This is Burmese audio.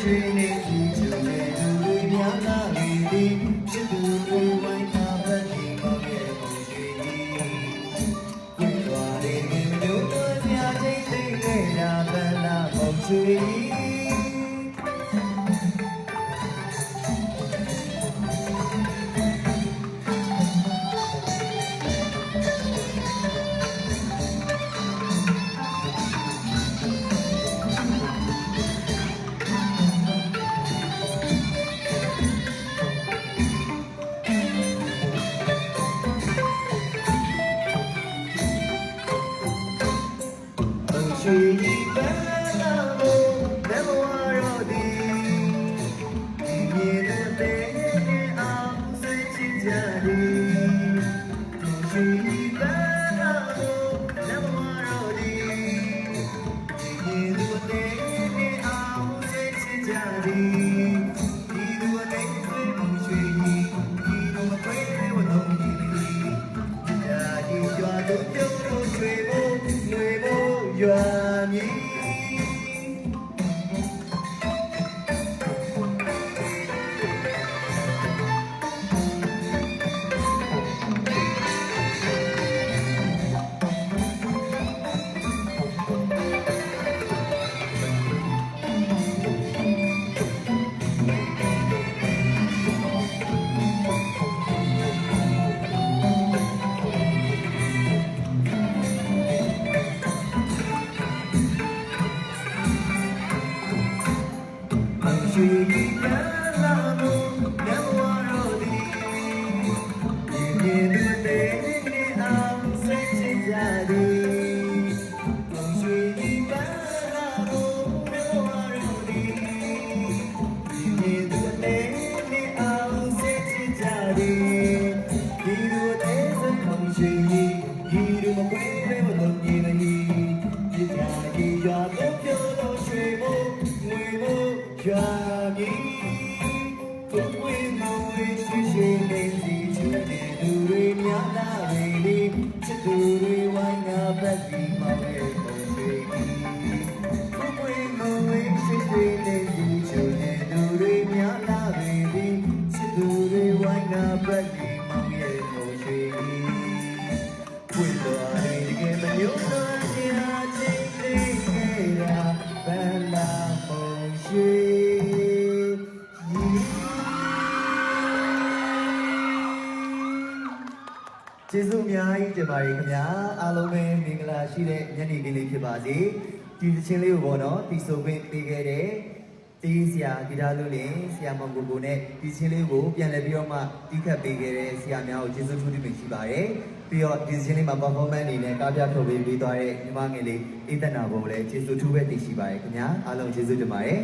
ရှိရှိနေကြည့်ချင်တဲ့လူတွေများလာလေဒီချစ်သူတွေဝိုင်းတာပဲဒီမောင်ရဲ့ကိုရှိဝေသွားတဲ့မျိုးတို့များချင်းသိနေတာဗလာမောင်ချွေဘုံရွှေကြီး ပ ဖို့ရွာ ကလာ ကျေးဇူးအများကြီးတင်ပါတယ်ခင်ဗျာအားလုံးပဲမင်္ဂလာရှိတဲ့ညနေခင်းလေးဖြစ်ပါစေဒီသချင်းလေးကိုပေါ့နော်တီဆိုခွင့်ပေးခဲ့တဲ့တေးဆရာဂီတာလူလင်ဆရာမောင်ကိုကိုနဲ့ဒီချင်းလေးကိုပြန်လည်ပြီးတော့မှတီးခတ်ပေးခဲ့တဲ့ဆရာများကိုကျေးဇူးထူးတင်ရှိပါတယ်ပြီးတော့ဒီချင်းလေးမှာ performance အနေနဲ့ကားပြထုတ်ပေးပေးသွားတဲ့ညီမငယ်လေးအိသက်နာဘုံလည်းကျေးဇူးထူးပဲတင်ရှိပါတယ်ခင်ဗျာအားလုံးကျေးဇူးတင်ပါတယ်